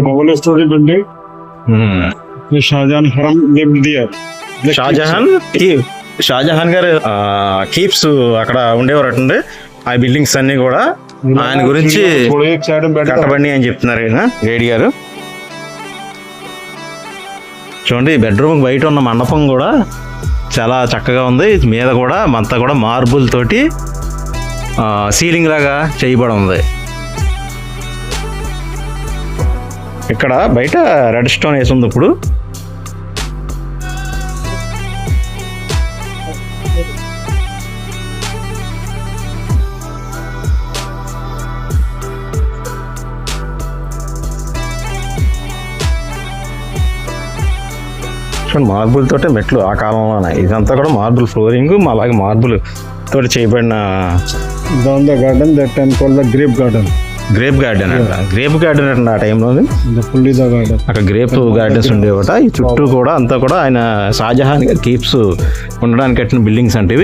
మొగల్ షాజహాన్ హరం షాజహాన్ షాజహాన్ గారు కీప్స్ అక్కడ ఉండేవారు అటుండి ఆ బిల్డింగ్స్ అన్ని కూడా ఆయన గురించి కట్టబండి అని చెప్తున్నారు గైడ్ గారు చూడండి బెడ్రూమ్ బయట ఉన్న మండపం కూడా చాలా చక్కగా ఉంది మీద కూడా మంతా కూడా మార్బుల్ తోటి సీలింగ్ లాగా చేయబడి ఉంది ఇక్కడ బయట రెడ్ స్టోన్ వేసి ఉంది ఇప్పుడు చూడండి మార్బుల్ తోటే మెట్లు ఆ కాలంలోనే ఇదంతా కూడా మార్బుల్ ఫ్లోరింగ్ అలాగే మార్బుల్ తోటి చేయబడిన down garden garden, that time called. Grape garden అంట. గ్రేప్ గార్డెన్ అంట ఆ టైంలో. అక్కడ గ్రేప్ గార్డెన్స్ ఉండేవట. ఈ చుట్టూ కూడా అంతా కూడా ఆయన షాజహాన్ కీప్స్ ఉండడానికి కట్టిన బిల్డింగ్స్ అంటే ఇవి.